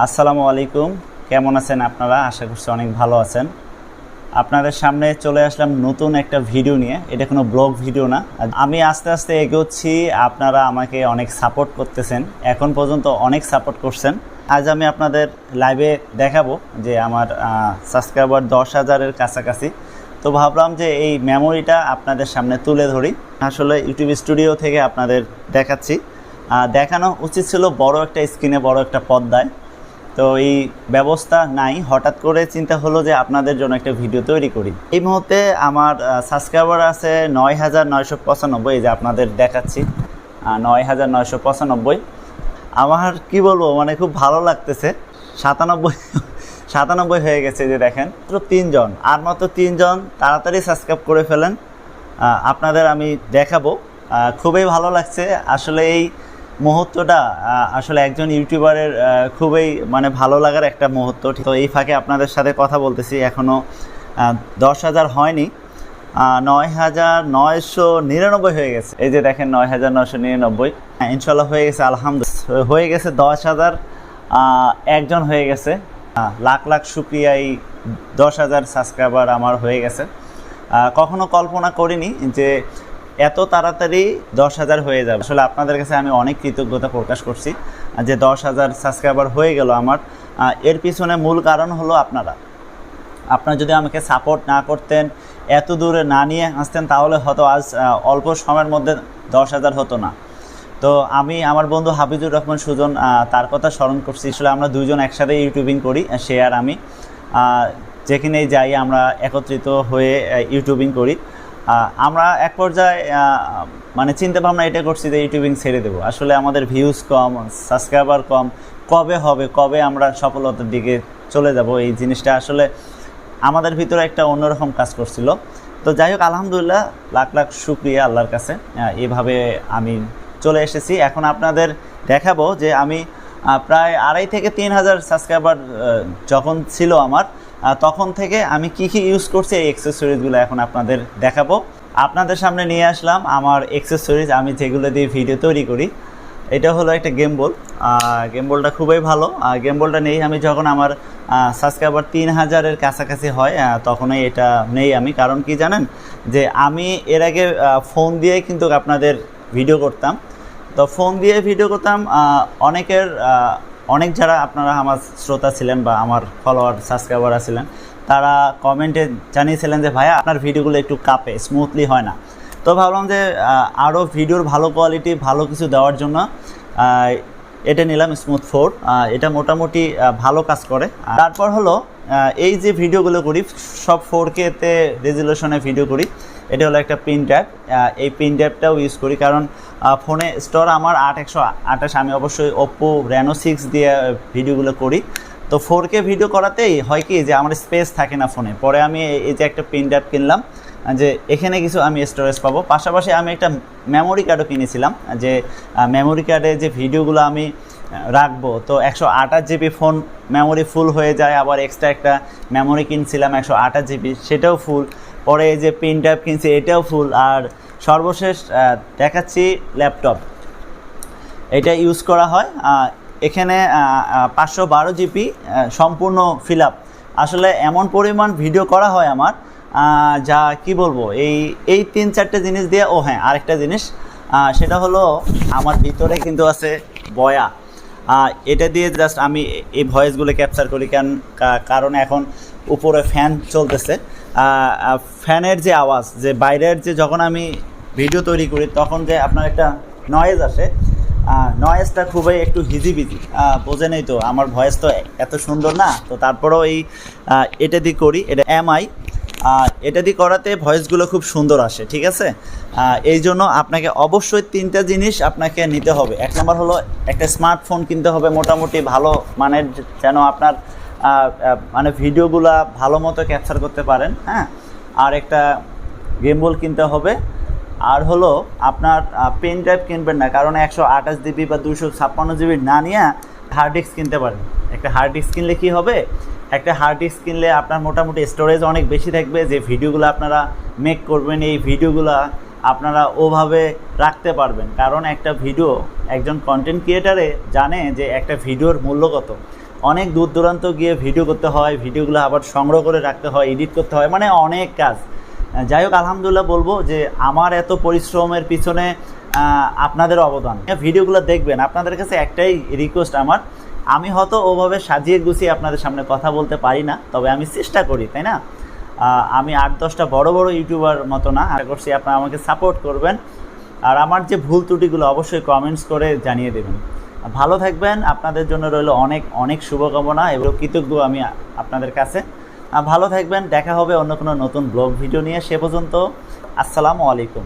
আসসালামু আলাইকুম। কেমন আছেন আপনারা? আশা করছি অনেক ভালো আছেন। আপনাদের সামনে চলে আসলাম নতুন একটা ভিডিও নিয়ে। এটা কোনো ব্লগ ভিডিও না। আমি আস্তে আস্তে এগোচ্ছি। আপনারা আমাকে অনেক সাপোর্ট করতেছেন। এখন পর্যন্ত অনেক সাপোর্ট করছেন। আজ আমি আপনাদের লাইভে দেখাবো যে আমার সাবস্ক্রাইবার দশ হাজারের কাছাকাছি। তো ভাবলাম যে এই মেমোরিটা আপনাদের সামনে তুলে ধরি। আসলে ইউটিউব স্টুডিও থেকে আপনাদের দেখাচ্ছি। দেখানো উচিত ছিল বড় একটা স্ক্রিনে বড় একটা পর্দায়। তো এই ব্যবস্থা নাই। হঠাৎ করে চিন্তা হলো যে আপনাদের জন্য একটা ভিডিও তৈরি করি। এই মুহূর্তে আমার সাবস্ক্রাইবার আছে নয় হাজার নয়শো পঁচানব্বই যে আপনাদের দেখাচ্ছি নয় হাজার নয়শো পঁচানব্বই। আমার কি বলব মানে খুব ভালো লাগতেছে। সাতানব্বই সাতানব্বই হয়ে গেছে যে দেখেন, মাত্র তিনজন। আর মাত্র তিনজন তাড়াতাড়ি সাবস্ক্রাইব করে ফেলেন। আপনাদের আমি দেখাবো। খুবই ভালো লাগছে। আসলে এই মুহূর্তটা আসলে একজন ইউটিউবারের খুবই মানে ভালো লাগার একটা মুহূর্ত। তো এই ফাঁকে আপনাদের সাথে কথা বলতেছি এখনও দশ হাজার হয়নি। নয় হাজার নয়শো নিরানব্বই হয়ে গেছে। এই যে দেখেন নয় হাজার নয়শো নিরানব্বই। হ্যাঁ, ইনশাল্লাহ হয়ে গেছে আলহামদুলিল্লাহ। হয়ে গেছে দশ হাজার একজন হয়ে গেছে। লাখ লাখ শুক্রিয়া এই দশ হাজার সাবস্ক্রাইবার আমার হয়ে গেছে। কখনো কল্পনা করিনি যে এত তাড়াতাড়ি দশ হাজার হয়ে যাবে। আসলে আপনাদের কাছে আমি অনেক কৃতজ্ঞতা প্রকাশ করছি, যে দশ হাজার সাবস্ক্রাইবার হয়ে গেল আমার। এর পিছনে মূল কারণ হলো আপনারা। আপনারা যদি আমাকে সাপোর্ট না করতেন, এত দূরে না নিয়ে আসতেন, তাহলে হয়তো আজ অল্প সময়ের মধ্যে দশ হাজার হতো না। তো আমি আমার বন্ধু হাফিজুর রহমান সুজন তার কথা স্মরণ করছি। আসলে আমরা দুজন একসাথে ইউটিউবিং করি, সে আর আমি। যেখানেই যাই আমরা একত্রিত হয়ে ইউটিউবিং করি। আমরা এক পর্যায়ে মানে চিন্তা ভাবনা এটা করছি যে ইউটিউবিং ছেড়ে দেবো। আসলে আমাদের ভিউজ কম সাবস্ক্রাইবার কম। কবে হবে, কবে আমরা সফলতার দিকে চলে যাব, এই জিনিসটা আসলে আমাদের ভিতরে একটা অন্যরকম কাজ করছিল। তো যাই হোক, আলহামদুলিল্লাহ, লাখ লাখ শুক্রিয়া আল্লাহর কাছে। এভাবে আমি চলে এসেছি। এখন আপনাদের দেখাবো যে আমি প্রায় আড়াই থেকে তিন হাজার সাবস্ক্রাইবার যখন ছিল আমার তখন থেকে আমি কি কি ইউজ করছি এই এক্সেসরিজগুলো এখন আপনাদের দেখাবো। আপনাদের সামনে নিয়ে আসলাম আমার এক্সেসরিজ আমি যেগুলো দিয়ে ভিডিও তৈরি করি। এটা হলো একটা গেম বল গেম বলটা খুবই ভালো। গেম বলটা নেই, আমি যখন আমার সাবস্ক্রাইবার তিন হাজারের কাছাকাছি হয় তখনই এটা নেই আমি। কারণ কি জানেন? যে আমি এর আগে ফোন দিয়ে কিন্তু আপনাদের ভিডিও করতাম। তো ফোন দিয়ে ভিডিও করতাম অনেকের অনেক যারা আপনারা আমার শ্রোতা ছিলেন বা আমার ফলোয়ার সাবস্ক্রাইবার ছিলেন তারা কমেন্টে জানিয়েছিলেন যে, ভাইয়া, আপনার ভিডিওগুলো একটু কাঁপে স্মুথলি হয় না। তো ভাবলাম যে আরও ভিডিওর ভালো কোয়ালিটি ভালো কিছু দেওয়ার জন্য এটা নিলাম স্মুথ ফোর এটা মোটামুটি ভালো কাজ করে। তারপর হলো এই যে ভিডিওগুলো করি, সব ফোর কেতে রেজুলেশনে ভিডিও করি। এটা হলো একটা পিন ট্যাব এই পিন ট্যাবটাও ইউজ করি কারণ ফোনে স্টোর আমার আট একশো আঠাশ। আমি অবশ্যই ওপ্পো র্যানো সিক্স দিয়ে ভিডিওগুলো করি। তো ফোর কে ভিডিও করাতেই হয় কি যে আমার স্পেস থাকে না ফোনে পরে আমি এই- যে একটা পিন ট্যাব কিনলাম যে এখানে কিছু আমি স্টোরেজ পাবো। পাশাপাশি আমি একটা মেমোরি কার্ডও কিনেছিলাম, যে মেমোরি কার্ডে যে ভিডিওগুলো আমি রাখব। তো একশো আঠাশ জিবি ফোন মেমোরি ফুল হয়ে যায়, আবার এক্সট্রা একটা মেমোরি কিনছিলাম একশো আঠাশ জিবি, সেটাও ফুল পরে যে পিন ট্যাব কিনছি, এটাও ফুল আর সর্বশেষ দেখাচ্ছি ল্যাপটপ এটা ইউজ করা হয় এখানে পাঁচশো বারো জিবি সম্পূর্ণ ফিল আপ আসলে এমন পরিমাণ ভিডিও করা হয় আমার যা কি বলব, এই এই তিন চারটে জিনিস দিয়ে, ও হ্যাঁ আরেকটা জিনিস সেটা হলো আমার ভিতরে কিন্তু আছে বয়া। এটা দিয়ে জাস্ট আমি এই ভয়েসগুলো ক্যাপচার করি কেন কারণ এখন উপরে ফ্যান চলতেছে। ফ্যানের যে আওয়াজ, যে বাইরের যে যখন আমি ভিডিও তৈরি করি, তখন যে আপনার একটা নয়েজ আসে। নয়েজটা খুবই একটু হিজিবিজি। বোঝেনই তো, আমার ভয়েস তো এত সুন্দর না, তো তারপরেও এই এটা দিয়ে করি, এটা এমআই এটা দিয়ে করাতে ভয়েসগুলো খুব সুন্দর আসে, ঠিক আছে? এই জন্য আপনাকে অবশ্যই তিনটা জিনিস আপনাকে নিতে হবে। এক নম্বর হলো একটা স্মার্টফোন কিনতে হবে মোটামুটি ভালো মানের, যেন আপনার মানে ভিডিওগুলা ভালো মতো ক্যাপচার করতে পারেন হ্যাঁ? আর একটা গেম বল কিনতে হবে। আর হলো আপনার পেন ড্রাইভ কিনবেন না, কারণ একশো আঠাশ জিবি বা দুশো ছাপ্পান্ন জিবি না নিয়ে হার্ড ডিস্ক কিনতে পারেন। একটা হার্ড ডিস্ক কিনলে কী হবে? একটা হার্ড ডিস্ক কিনলে আপনার মোটামুটি স্টোরেজ অনেক বেশি থাকবে। যে ভিডিওগুলো আপনারা মেক করবেন, এই ভিডিওগুলো আপনারা ওভাবে রাখতে পারবেন। কারণ একটা ভিডিও একজন কন্টেন্ট ক্রিয়েটারে জানে যে একটা ভিডিওর মূল্য কত। অনেক দূর দূরান্ত গিয়ে ভিডিও করতে হয় ভিডিওগুলো আবার সংগ্রহ করে রাখতে হয় এডিট করতে হয় মানে অনেক কাজ। যাই হোক, আলহামদুলিল্লাহ বলব যে আমার এত পরিশ্রমের পিছনে আপনাদের অবদান। ভিডিওগুলো দেখবেন, আপনাদের কাছে একটাই রিকোয়েস্ট আমার আমি হয়তো ওভাবে সাজিয়ে গুছিয়ে আপনাদের সামনে কথা বলতে পারি না, তবে আমি চেষ্টা করি, তাই না? আমি আট দশটা বড় বড় ইউটিউবার মতো না, আশা করছি আপনারা আমাকে সাপোর্ট করবেন। আর আমার যে ভুল ত্রুটিগুলো অবশ্যই কমেন্টস করে জানিয়ে দেবেন। ভালো থাকবেন, আপনাদের জন্য রইল অনেক অনেক শুভকামনা এবং কৃতজ্ঞ আমি আপনাদের কাছে। ভালো থাকবেন, দেখা হবে অন্য কোনো নতুন ব্লগ ভিডিও নিয়ে, সে পর্যন্ত, আসসালামু আলাইকুম।